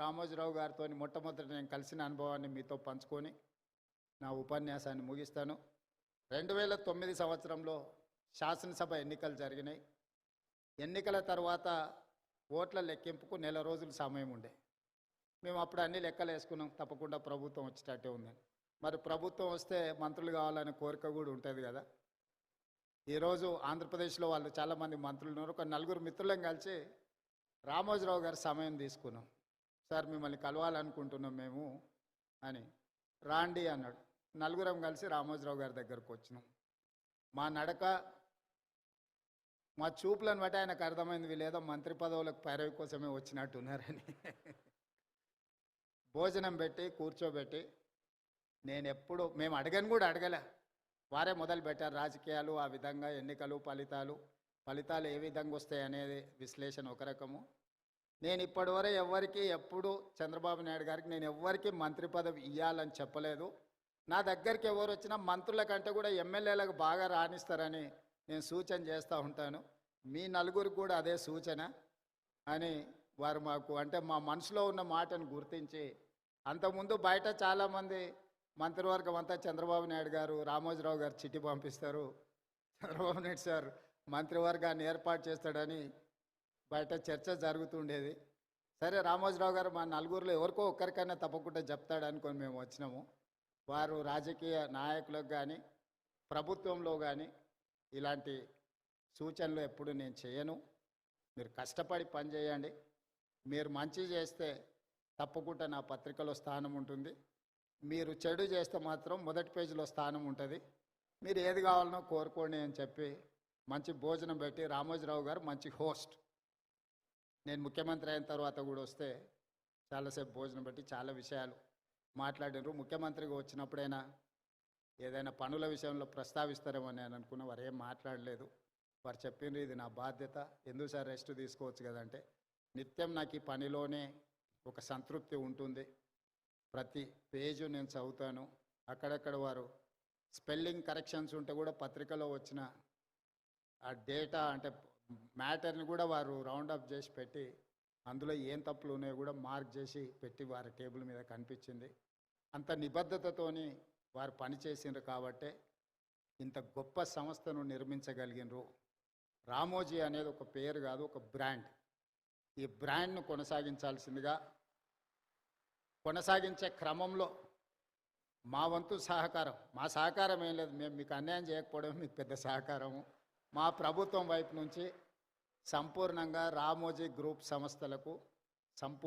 రామోజీరావు గారితో మొట్టమొదటి నేను కలిసిన అనుభవాన్ని మీతో పంచుకొని నా ఉపన్యాసాన్ని ముగిస్తాను. రెండు వేల తొమ్మిది సంవత్సరంలో శాసనసభ ఎన్నికలు జరిగినాయి. ఎన్నికల తర్వాత ఓట్ల లెక్కింపుకు నెల రోజులు సమయం ఉండే. మేము అప్పుడు అన్ని లెక్కలు వేసుకున్నాం. తప్పకుండా ప్రభుత్వం వచ్చేటట్టే ఉందని మరి ప్రభుత్వం వస్తే మంత్రులు కావాలనే కోరిక కూడా ఉంటుంది కదా. ఈరోజు ఆంధ్రప్రదేశ్లో వాళ్ళు చాలామంది మంత్రులు ఉన్నారు ఒక నలుగురు మిత్రులను కలిసి రామోజీరావు గారి సమయం తీసుకున్నాం. సార్ మిమ్మల్ని కలవాలనుకుంటున్నాం మేము అని. రాండి అన్నాడు. నలుగురం కలిసి రామోజీరావు గారి దగ్గరకు వచ్చినాం. మా నడక మా చూపులను బట్టి ఆయనకు అర్థమైంది లేదా మంత్రి పదవులకు పైరవి కోసమే వచ్చినట్టున్నారని భోజనం పెట్టి కూర్చోబెట్టి నేను ఎప్పుడు మేము అడగను కూడా అడగలే. వారే మొదలు పెట్టారు రాజకీయాలు ఆ విధంగా ఎన్నికలు ఫలితాలు ఫలితాలు ఏ విధంగా వస్తాయి అనేది విశ్లేషణ ఒక రకము. నేను ఇప్పటివరకు ఎవ్వరికి ఎప్పుడు చంద్రబాబు నాయుడు గారికి నేను ఎవ్వరికి మంత్రి పదవి ఇవ్వాలని చెప్పలేదు. నా దగ్గరికి ఎవరు వచ్చినా మంత్రుల కంటే కూడా ఎమ్మెల్యేలకు బాగా రాణిస్తారని నేను సూచన చేస్తూ ఉంటాను. మీ నలుగురికి కూడా అదే సూచన అని వారు మాకు అంటే మా మనసులో ఉన్న మాటను గుర్తించి అంతకుముందు బయట చాలామంది మంత్రివర్గం అంతా చంద్రబాబు నాయుడు గారు రామోజీరావు గారు చిట్టి పంపిస్తారు. చంద్రబాబు నాయుడు సార్ మంత్రివర్గాన్ని ఏర్పాటు చేస్తాడని బయట చర్చ జరుగుతుండేది. సరే రామోజీరావు గారు మా నలుగురిలో ఎవరికో ఒక్కరికైనా తప్పకుండా చెప్తాడు అనుకొని మేము వచ్చినాము. వారు రాజకీయ నాయకులకు కానీ ప్రభుత్వంలో కానీ ఇలాంటి సూచనలు ఎప్పుడు నేను చేయను. మీరు కష్టపడి పని చేయండి. మీరు మంచి చేస్తే తప్పకుండా నా పత్రికలో స్థానం ఉంటుంది. మీరు చెడు చేస్తే మాత్రం మొదటి పేజీలో స్థానం ఉంటుంది. మీరు ఏది కావాలనో కోరుకోండి అని చెప్పి మంచి భోజనం పెట్టి రామోజీరావు గారు మంచి హోస్ట్. నేను ముఖ్యమంత్రి అయిన తర్వాత కూడా వస్తే చాలాసేపు భోజనం పెట్టి చాలా విషయాలు మాట్లాడినారు. ముఖ్యమంత్రిగా వచ్చినప్పుడైనా ఏదైనా పనుల విషయంలో ప్రస్తావిస్తారేమో నేను అనుకున్న. వారు ఏం మాట్లాడలేదు. వారు చెప్పిండ్రు ఇది నా బాధ్యత. ఎందుకు సార్ రెస్ట్ తీసుకోవచ్చు కదంటే నిత్యం నాకు ఈ పనిలోనే ఒక సంతృప్తి ఉంటుంది. ప్రతి పేజు నేను చదువుతాను. అక్కడక్కడ వారు స్పెల్లింగ్ కరెక్షన్స్ ఉంటే కూడా పత్రికలో వచ్చిన ఆ డేటా అంటే మ్యాటర్ని కూడా వారు రౌండ్ అప్ చేసి పెట్టి అందులో ఏం తప్పులు ఉన్నాయో కూడా మార్క్ చేసి పెట్టి వారి టేబుల్ మీద కనిపించింది. అంత నిబద్ధతతోని వారు పనిచేసిండ్రు కాబట్టే ఇంత గొప్ప సంస్థను నిర్మించగలిగినరు. రామోజీ అనేది ఒక పేరు కాదు ఒక బ్రాండ్. ఈ బ్రాండ్ను కొనసాగించాల్సిందిగా కొనసాగించే క్రమంలో మా వంతు సహకారం. మా సహకారం ఏం లేదు మేము మీకు అన్యాయం చేయకపోవడం మీకు పెద్ద సహకారము. మా ప్రభుత్వం వైపు నుంచి సంపూర్ణంగా రామోజీ గ్రూప్ సంస్థలకు సంపూ